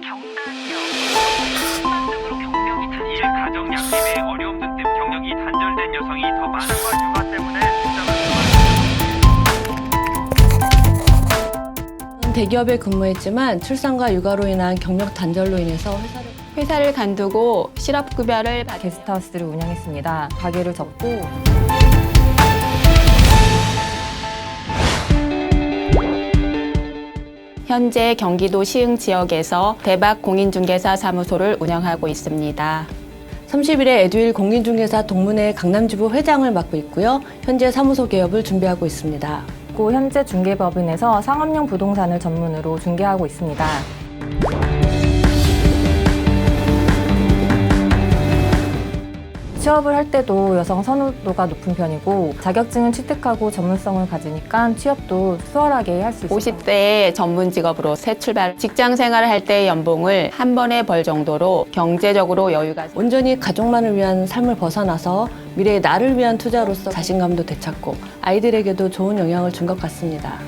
경단이요. 일반적으로 경력이 가정 양립의 단절된 여성이 더 많은 걸 육아 때문에 대기업에 근무했지만 출산과 육아로 인한 경력 단절로 인해서 회사를 회사를 간두고 실업급여를 받 게스트하우스를 운영했습니다. 가게를 접고 현재 경기도 시흥 지역에서 대박 공인중개사 사무소를 운영하고 있습니다. 30일에 에듀윌 공인중개사 동문회 강남지부 회장을 맡고 있고요. 현재 사무소 개업을 준비하고 있습니다. 고 현재 중개법인에서 상업용 부동산을 전문으로 중개하고 있습니다. 취업을 할 때도 여성 선호도가 높은 편이고 자격증은 취득하고 전문성을 가지니까 취업도 수월하게 할 수 있어요. 50대에 전문 직업으로 새 출발, 직장 생활을 할 때 연봉을 한 번에 벌 정도로 경제적으로 여유가 온전히 가족만을 위한 삶을 벗어나서 미래의 나를 위한 투자로서 자신감도 되찾고 아이들에게도 좋은 영향을 준 것 같습니다.